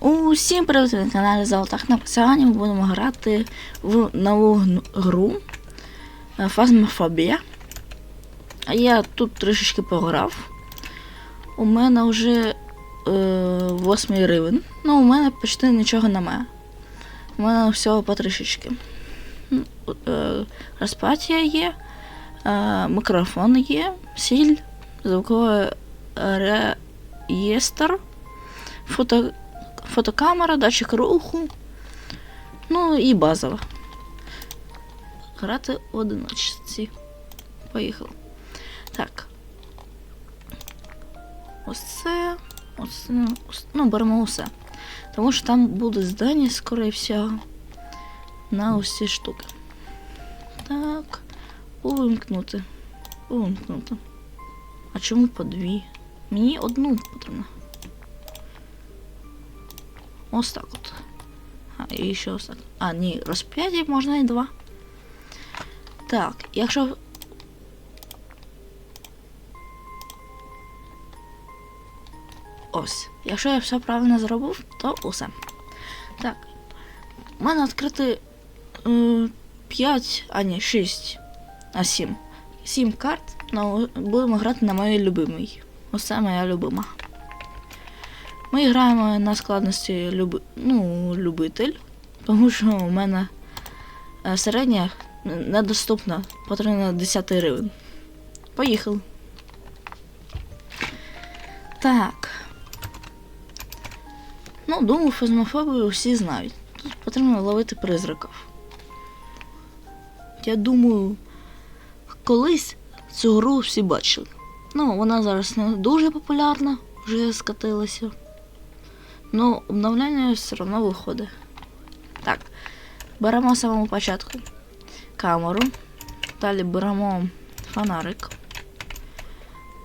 Усім привіт на каналі Золотах на. Ми будемо грати в нову гру е, Фазмофобія. Я тут трішечки пограв. У мене вже е, 8 рівень. Ну, у мене почти нічого немає. У мене всього по трішечки. М, Е, розпаття є, е, мікрофон є, сіль, звуковий реєстр, фото фотокамера, датчик руху. Ну і базова. Грати в одиночці. Поїхали. Так. Ось це. Ось це. Ну, беремо усе. Тому що там буде здання, скоріше всього. На ці штуки. Так. Увімкнути. Увімкнути. А чому по дві? Мені одну потрібно. Ось так от. А, і ще ось так. А, ні, розп'яті можна і два. Так, якщо. Ось. Якщо я все правильно зробив, то усе. Так. У мене відкрити е, 5, а ні, 6, а 7. 7 карт. Ну, будемо грати на моїй любимій. Оце моя любима. Ми граємо на складності люби... ну, любитель, тому що у мене е, середня недоступна, потрібно 10 гривень. Поїхали. Так. Ну, думаю, фазмофобію всі знають. Тут потрібно ловити призраків. Я думаю, колись цю гру всі бачили. Ну, вона зараз не дуже популярна, вже скатилася. Ну, обновлення все одно виходить. Так. Беремо з самого початку камеру. Далі беремо фонарик.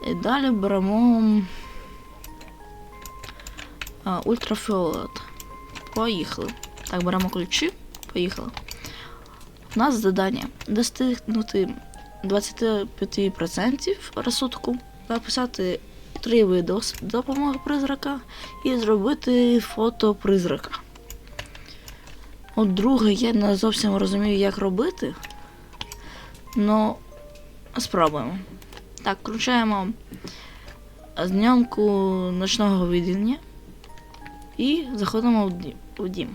І далі беремо а, ультрафіолет. Поїхали. Так, беремо ключі. Поїхали. У нас завдання достигнути 25% розсудку, написати три ос- допомоги призрака і зробити фото призрака. От друге, я не зовсім розумію, як робити. Ну, спробуємо. Так, включаємо зйомку ночного видіння і заходимо. В дім.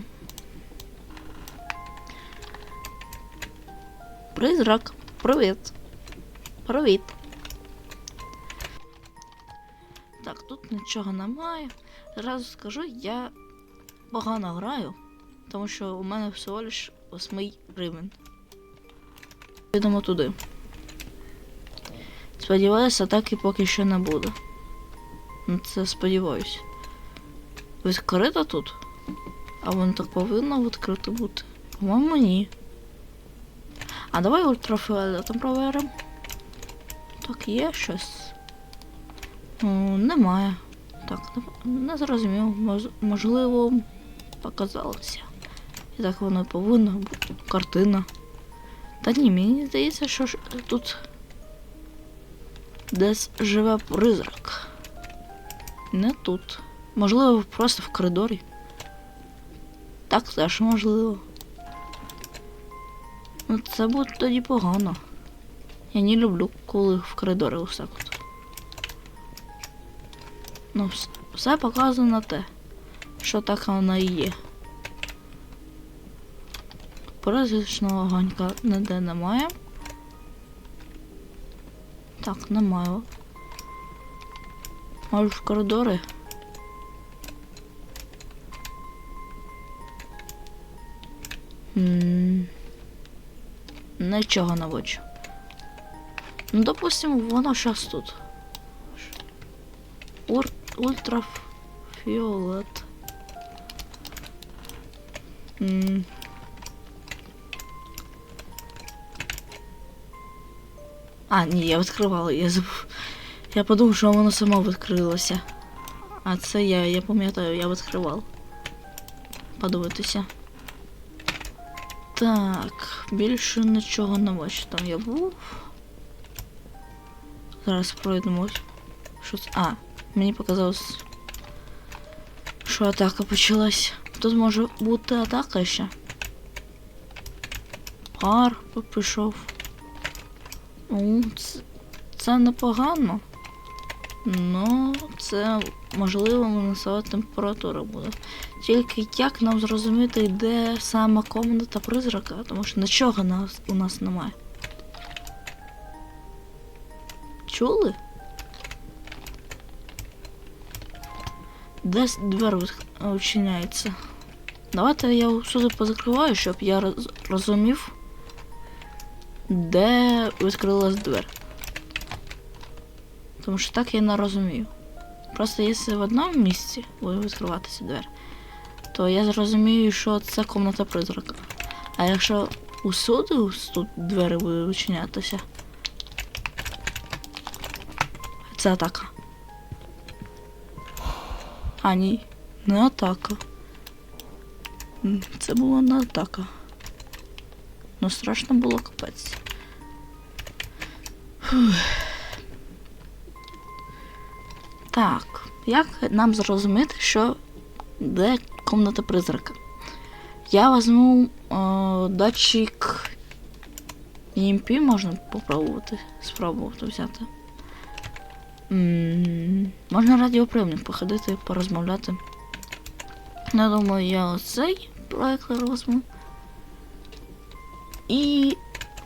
Призрак, привіт. Привіт. Нічого немає. Зразу скажу, я погано граю, тому що у мене всього лиш восьмий рівень. Підемо туди. Сподіваюся, так і поки що не буде. Це сподіваюся. Відкрито тут? А воно так повинно відкрито бути. По-моєму, ні. А давай ультрафіолетом проверимо. Так, є щось. Ну, немає. Так, не, не зрозумів. Мож- можливо, показалося. І так воно повинно бути. Картина. Та ні, мені здається, що ж тут десь живе призрак. Не тут. Можливо, просто в коридорі. Так теж можливо. Ну, це буде тоді погано. Я не люблю, коли в коридорі от. Ну, все, показано на те, що так воно і є. Призрачного ганька ніде немає. Так, немає. Може в коридори? М, Нічого не бачу. Ну, допустимо, воно щас тут. Ур... Ультрафіолет. М. А, ні, я відкривала, я забув. Я подумав, що воно само відкрилося. А це я, я пам'ятаю, я відкривав. Подивитися. Так, більше нічого не бачу. Там я був. Зараз пройдемо. Що? А, мені показалось, що атака почалась. Тут може бути атака ще. Пар пішов. Ну, це, це непогано. Ну, це можливо мінусова температура буде. Тільки як нам зрозуміти, де саме комната призрака, тому що нічого у нас немає. Чули? Десь двері від- відчиняється. Давайте я всюди позакриваю, щоб я роз- розумів, де відкрилась двері. Тому що так я не розумію. Просто якщо в одному місці буде відкриватися двері, то я зрозумію, що це комната призрака. А якщо усюди тут двері будуть відчинятися. Це атака. А, ні, не атака. Це була не атака. Ну страшно було капець. Так, як нам зрозуміти, що де комната призрака? Я візьму е, датчик EMP можна попробувати, спробувати взяти. Можна радіоприйомник походити, порозмовляти. Я думаю, я оцей проектор візьму. І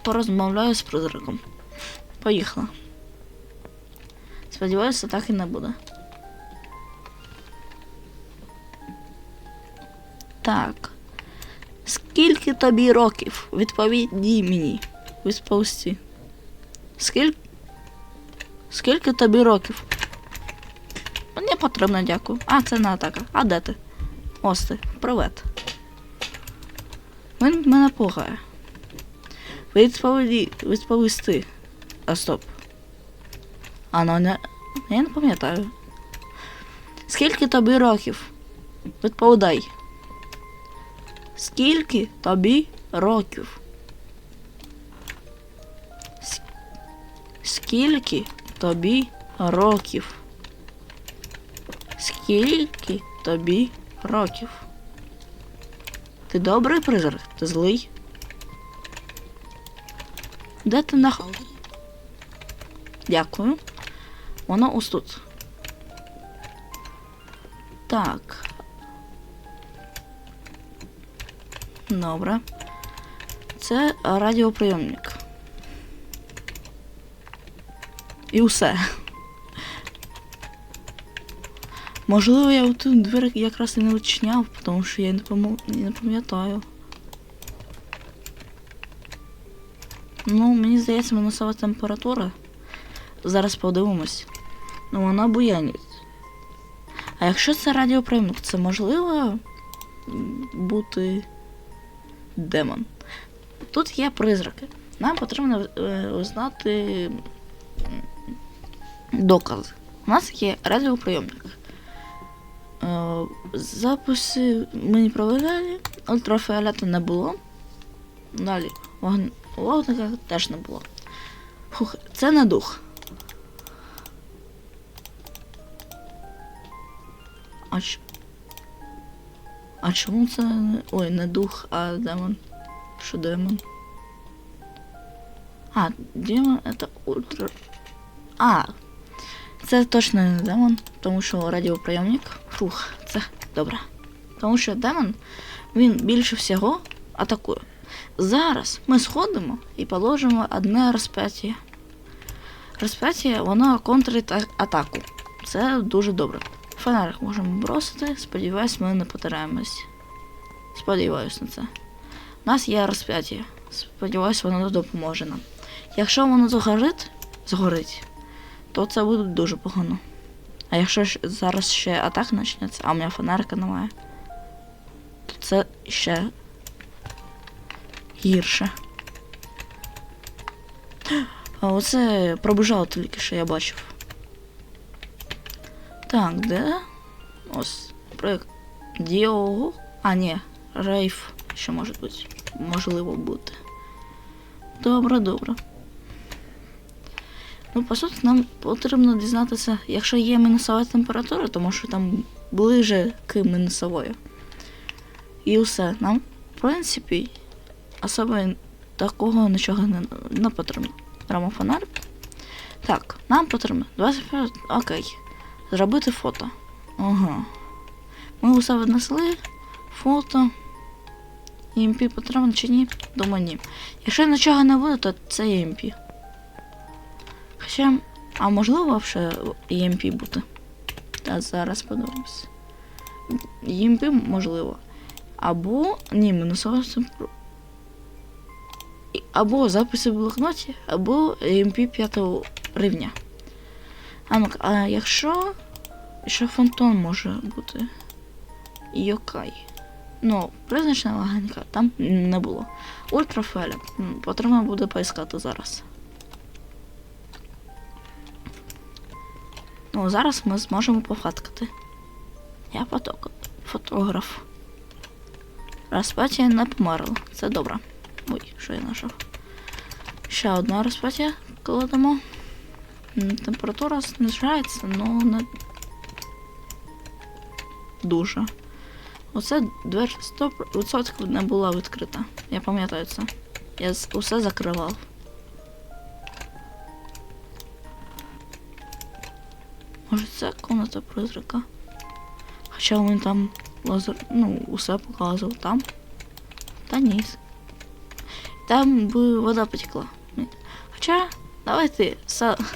порозмовляю з призраком. Поїхала. Сподіваюся, так і не буде. Так. Скільки тобі років? Відповіді мені. Відповісти. Скільки? Скільки тобі років? Не потрібно, дякую. А, це не атака. А де ти? Ось ти. Привет. Він мене пугає. Відповіді, відповісти. А стоп. А ну не. Я не пам'ятаю. Скільки тобі років? Відповідай. Скільки тобі років? Скільки тобі років? Скільки тобі років? Ти добрий призрак? Ти злий? Де ти нах... Дякую. Воно ось тут. Так. Добре. Це радіоприйомник. І все. Можливо, я ту двері якраз і не відчиняв, тому що я не. Не пам'ятаю. Ну, мені здається, мінусова температура. Зараз подивимось. Ну, вона буянить. А якщо це радіоприйомник, це можливо бути демон. Тут є призраки. Нам потрібно е, знати м, докази. У нас є радіоприйомник. Е, записи ми не провели, ультрафіолету не було. Далі вогн... вогника теж не було. Фух, це не дух. А, ч... а чому це. Ой, не дух, а демон. Що демон? А, демон это ультра. А, це точно не демон, тому що радіоприйомник. Фух, це добре. Тому що демон, він більше всього атакує. Зараз ми сходимо і положимо одне розп'яття. Розп'яття, воно контрить атаку. Це дуже добре. Фонарик можемо бросити, сподіваюсь, ми не потираємось. Сподіваюсь на це. У нас є розп'яття. Сподіваюсь, воно допоможе нам. Якщо воно згорить, згорить, то це буде дуже погано. А якщо ж зараз ще атака почнеться, а у мене фонарика немає, то це ще гірше. А оце пробіжало тільки що я бачив. Так, де? Ось. Проєкт Діого. А, ні, Рейф ще може бути. Можливо бути. Добре, добре. Ну, по суті, нам потрібно дізнатися, якщо є мінусова температура, тому що там ближе к мінусовою. І все. Нам, в принципі, особо такого нічого не, не потрібно. Беремо. Так, нам потрібно 25. Окей. Зробити фото. Ага. Ми усе віднесли. Фото. EMP потрібно чи ні? Думаю, ні. Якщо нічого не буде, то це EMP. Хоча, а можливо вже EMP бути. Та зараз подивимось. EMP можливо. Або. Ні, мінусова Або записи в блокноті, або EMP 5 рівня. А ну а якщо. Ще фонтон може бути. Йокай. Ну, призначена легенька там не було. Ультрафеля. М, Потрібно буде поіскати зараз. Ну, зараз ми зможемо пофоткати. Я фоток... фотограф. Розпаття не померла. Це добре. Ой, що я знайшов. Ще одна розпаття кладемо. Температура знижається, але не дуже. Оце двері 100% не була відкрита. Я пам'ятаю це. Я усе закривав. Може це комната призрака? Хоча він там лазер, ну, усе показував там. Та ні. Там би вода потекла. Хоча, давайте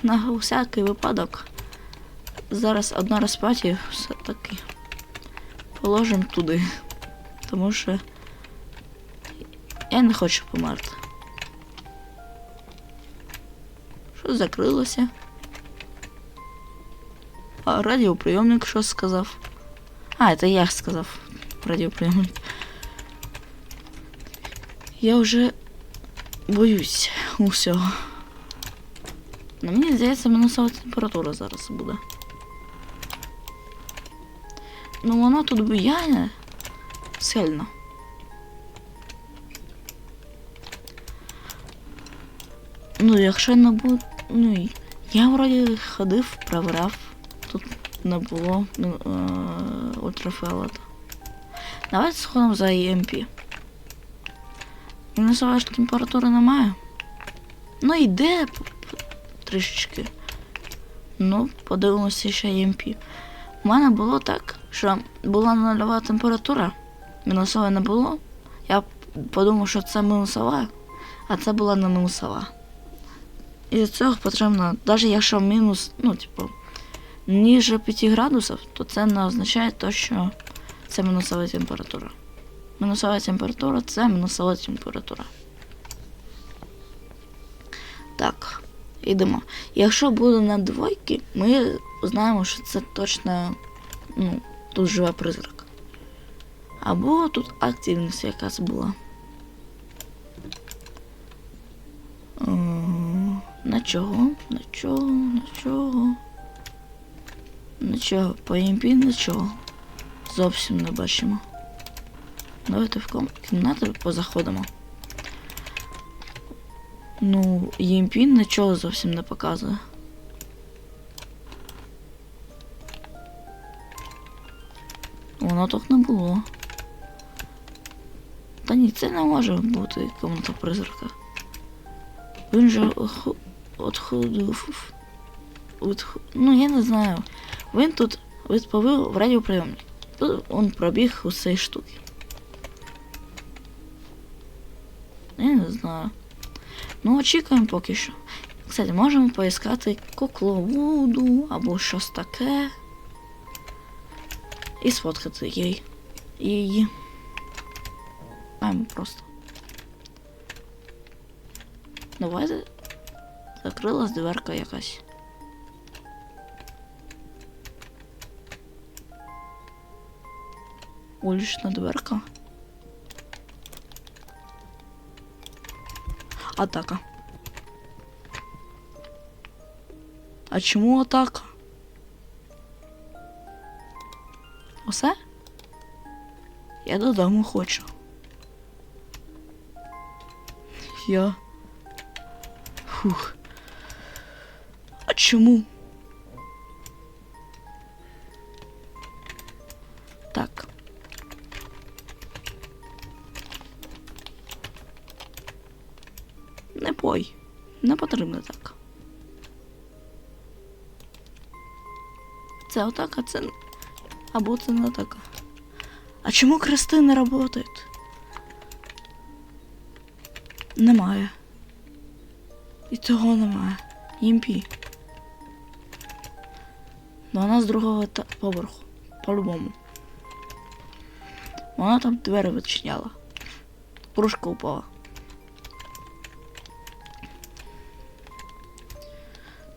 на всякий випадок. Зараз одна розпаті все-таки положимо туди. Тому що я не хочу померти. Що закрилося? А радіоприйомник що сказав? А, це я сказав радіоприйомник. Я вже боюсь усього. На мені здається, мінусова температура зараз буде. Ну воно тут буяє сильно. Ну, якщо не буде. Ну, і я вроді ходив, провіряв. Тут не було ну, е, ультрафіолету. Давайте сходимо за EMP. Мінусової ж температури немає. Ну йде трішечки. Ну, подивимося ще EMP. У мене було так, що була нульова температура, мінусова не було. Я подумав, що це мінусова, а це була не мінусова. І з цього потрібно, навіть якщо мінус, ну, типу, ніже 5 градусів, то це не означає те, що це мінусова температура. Мінусова температура це мінусова температура. Так, йдемо. Якщо буде на двойки, ми знаємо, що це точно ну, тут живе призрак. Або тут активність якась була. Е, На чого? На чого? На чого? На чого? По EMP нічого. Зовсім не бачимо. Давайте в кімнату позаходимо. Ну, EMP нічого зовсім не показує. Воно так не було. Та ні, це не може бути комната призрака. Він же отходив. Відху- Ну, я не знаю. Він тут відповів в радіоприйомник. Тут він пробіг усі штуки. Я не знаю. Ну, очікуємо поки що. Кстати, можемо поіскати кукловоду або щось таке. І сфоткати їй. Її. Маємо просто. Давайте. Закрилась дверка якась. Улічна дверка. Атака. А чому атака? Усе? Я додому хочу. Я. Фух. А чому? Потрібно так. Це отака, це. Або це не така. А чому крести не працюють? Немає. І цього немає. Імпі. Ну, вона з другого поверху. По-любому. Вона там двері відчиняла. Кружка упала.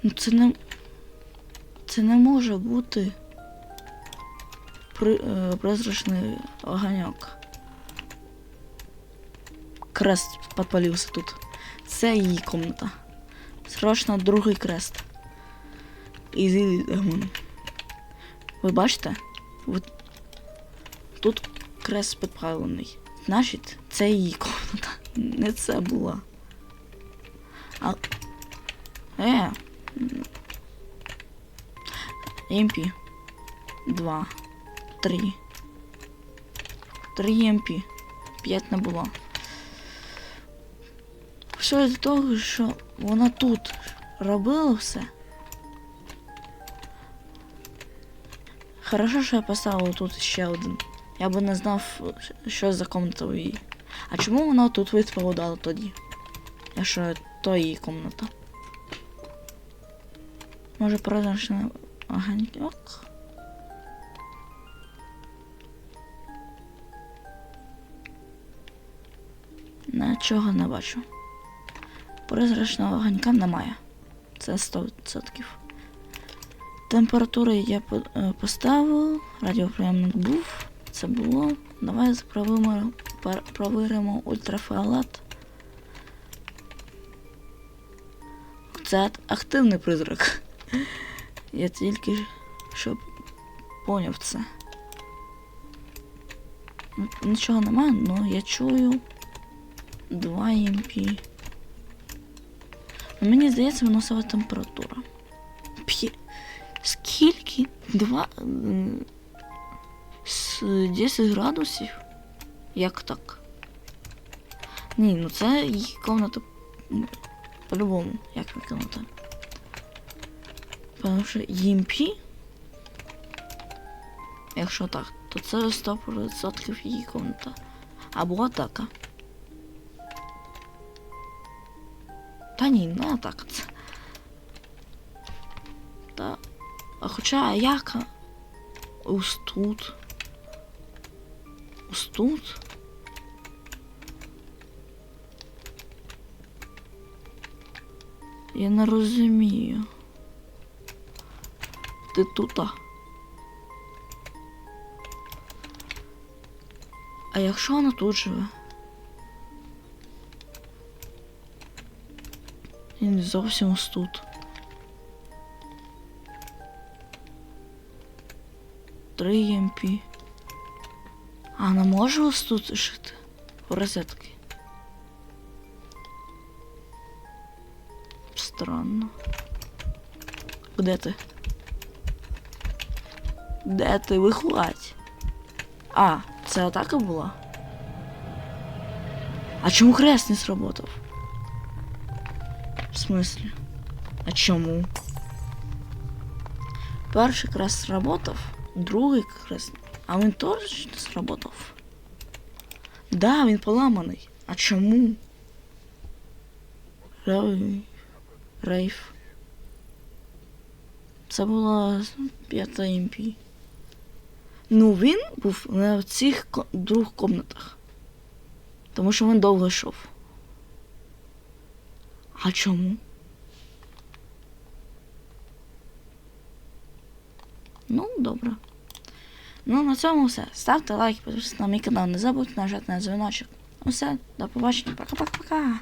Ну це не. Це не може бути при, е, призрачний огоньок. Крест підпалився тут. Це її комната. Срочно другий крест. І ви бачите? От тут крест підпалений. Значить, це її комната. Не це була. А... Е. МП. Два. Три. Три МП. П'ять не було. Все з того, що вона тут робила все. Хорошо, що я поставила тут ще один. Я би не знав, що за комната у її. А чому вона тут відповідала тоді? Якщо то її комната. Може прозрачний огоньок? Нічого не бачу. Прозрачного огонька немає. Це 100%. Температури я е, поставив, радіоприйомник був, це було. Давай провимо, провіримо ультрафіолет. Це активний призрак. Я тільки що поняв це. Нічого немає, але я чую 2 МП. Ну, Мені здається, виносова температура. П'є... Скільки? Два. м, З 10 градусів? Як так? Ні, ну це її комната. По-любому, як її комната. Тому що ЄМП, якщо так, то це 100% її комната. Або атака. Та ні, не атака це. Та. А хоча як? Ось тут. Ось тут. Я не розумію. Ти тут. А якщо вона тут живе? І не зовсім ось тут. Три ЄМП. А не може ось тут жити? В розетки. Странно. Де ти? Де ти? Виходь. А, це атака була? А чому хрест не сработав? В смислі? А чому? Перший крест сработав, другий крест. А він теж не сработав. Да, він поламаний. А чому? Рейф. Рейф. Це була п'ята імп. Ну, він був в цих двох комнатах. Тому що він довго йшов. А чому? Ну, добре. Ну, на цьому все. Ставте лайк, підписуйтесь на мій канал, не забудьте нажати на дзвіночок. Ну все, до побачення. Пока-пока-пока.